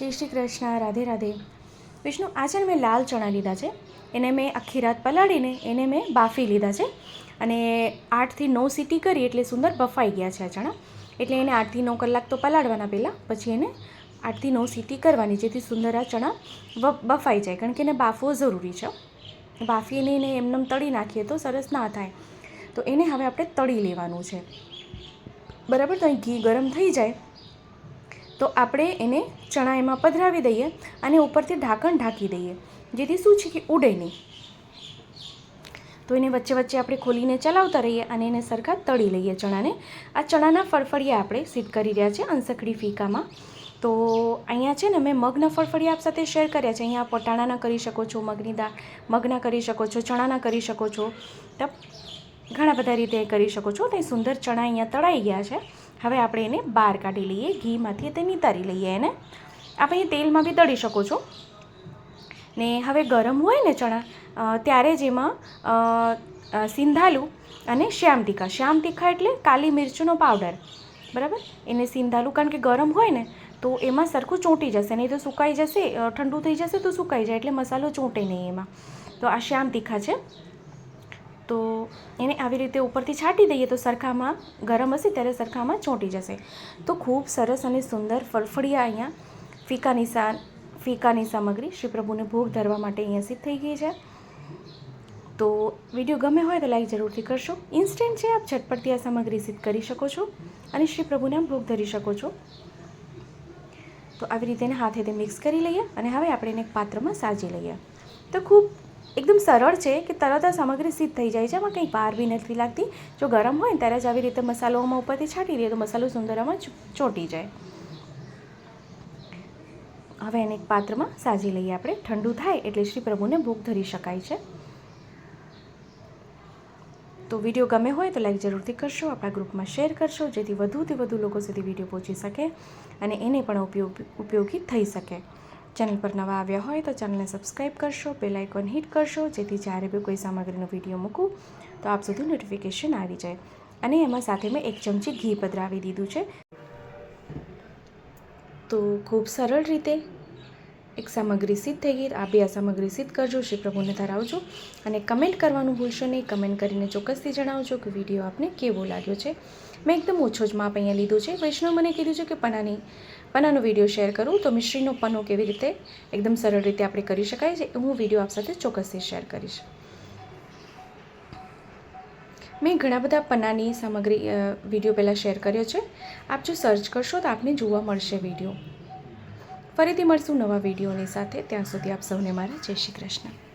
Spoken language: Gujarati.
જય શ્રી કૃષ્ણ, રાધે રાધે. વિષ્ણુ, આજે મેં લાલ ચણા લીધા છે. એને મેં આખી રાત પલાળીને એને મેં બાફી લીધા છે. અને આઠથી નવ સીટી કરી એટલે સુંદર બફાઈ ગયા છે આ ચણા. એટલે એને આઠથી નવ કલાક તો પલાળવાના પહેલાં, પછી એને આઠથી નવ સીટી કરવાની, જેથી સુંદર આ ચણા બફાઈ જાય. કારણ કે એને બાફવો જરૂરી છે. બાફીને એને એમનેમ તળી નાખીએ તો સરસ ના થાય. તો એને હવે આપણે તળી લેવાનું છે. બરાબર? તો અહીં ઘી ગરમ થઈ જાય. તો આપણે એને ચણા એમાં પધરાવી દઈએ અને ઉપરથી ઢાંકણ ઢાંકી દઈએ. જેથી શું છે કે ઉડે નહીં. તો એને વચ્ચે વચ્ચે આપણે ખોલીને ચલાવતા રહીએ અને એને સરખા તળી લઈએ ચણાને. આ ચણાના ફળફળિયા આપણે સીટ કરી રહ્યા છે અંસકડી ફીકામાં. તો અહીંયા છે ને મેં મગના ફળફળિયા આપ સાથે શેર કર્યા છે. અહીંયા પટાણાના કરી શકો છો, મગની દાળ મગના કરી શકો છો ચણાના કરી શકો છો. ઘણા બધા રીતે કરી શકો છો. તે સુંદર ચણા અહીંયા તળાઈ ગયા છે. હવે આપણે એને બહાર કાઢી લઈએ, ઘીમાંથી તે નિતારી લઈએ એને. આપણે તેલમાં બી તળી શકો છો. ને હવે ગરમ હોય ને ચણા ત્યારે જ એમાં સિંધાલું અને શ્યામ તીખા શ્યામ તીખા એટલે કાલી મિરચીનો પાવડર. બરાબર? એને સિંધાલું, કારણ કે ગરમ હોય ને, તો એમાં સરખું ચોંટી જશે. નહીં તો સુકાઈ જશે ઠંડુ થઈ જશે તો સુકાઈ જાય, એટલે મસાલો ચોંટે નહીં એમાં. તો આ શ્યામ તીખા છે. તો એને આવી રીતે ઉપરથી છાંટી દઈએ તો સરખામાં ગરમ હશે ત્યારે સરખામાં ચોંટી જશે. તો ખૂબ સરસ અને સુંદર ફળફળિયા અહીંયા ફીકાની સા, ફીકાની સામગ્રી શ્રી પ્રભુને ભોગ ધરવા માટે અહીંયા સિદ્ધ થઈ ગઈ છે. તો વીડિયો ગમે હોય તો લાઈક જરૂરથી કરશો. ઇન્સ્ટન્ટ છે, આપ ઝટપટથી આ સામગ્રી સિદ્ધ કરી શકો છો અને શ્રી પ્રભુને ભોગ ધરી શકો છો. તો આવી રીતે એને હાથેથી મિક્સ કરી લઈએ અને હવે આપણે એને એક પાત્રમાં સાજી લઈએ. તો ખૂબ એકદમ સરળ છે કે તરત જ સામગ્રી સિદ્ધ થઈ જાય છે, એમાં કંઈ વાર બી નથી લાગતી. જો ગરમ હોય ત્યારે જ આવી રીતે મસાલો આમાં ઉપરથી છાંટી દઈએ તો મસાલો સુંદર આમાં ચોંટી જાય. હવે એને એક પાત્રમાં સાજી લઈએ આપણે. ઠંડુ થાય એટલે શ્રી પ્રભુને ભોગ ધરી શકાય છે. તો વીડિયો ગમે હોય તો લાઈક જરૂરથી કરશો, આપણા ગ્રુપમાં શેર કરશો, જેથી વધુથી વધુ લોકો સુધી વીડિયો પહોંચી શકે અને એને પણ ઉપયોગ, ઉપયોગી થઈ શકે. ચેનલ પર નવા આવ્યા હોય તો ચેનલને સબસ્ક્રાઈબ કરશો, બેલ આઇકોન હિટ કરશો, જેથી જ્યારે બી કોઈ સામગ્રીનો વીડિયો મૂકું, તો આપ સુધી નોટિફિકેશન આવી જાય. અને એમાં સાથે મેં એક ચમચી ઘી પધરાવી દીધું છે. તો ખૂબ સરળ રીતે એક સામગ્રી સિદ્ધ થઈ ગઈ, આ બે આ સામગ્રી સિદ્ધ કરજો, શ્રી પ્રભુને ધરાવજો. અને કમેન્ટ કરવાનું ભૂલશો નહીં, કમેન્ટ કરીને ચોક્કસથી જણાવજો કે વીડિયો આપને કેવો લાગ્યો છે. મેં એકદમ ઓછો જ માપ અહીંયા લીધું છે. વૈષ્ણવ મને કીધું છે કે પનાની, પનાનો વીડિયો શેર કરું તો મિશ્રીનો પનો કેવી રીતે એકદમ સરળ રીતે આપણે કરી શકાય છે હું વીડિયો આપ સાથે ચોક્કસથી શેર કરીશ. મેં ઘણા બધા પનાની સામગ્રી વીડિયો પહેલાં શેર કર્યો છે. આપ જો સર્ચ કરશો તો આપને જોવા મળશે વીડિયો. ફરીથી મળશું નવા વિડીયોની સાથે. ત્યાં સુધી આપ સૌને મારા જય શ્રી કૃષ્ણ.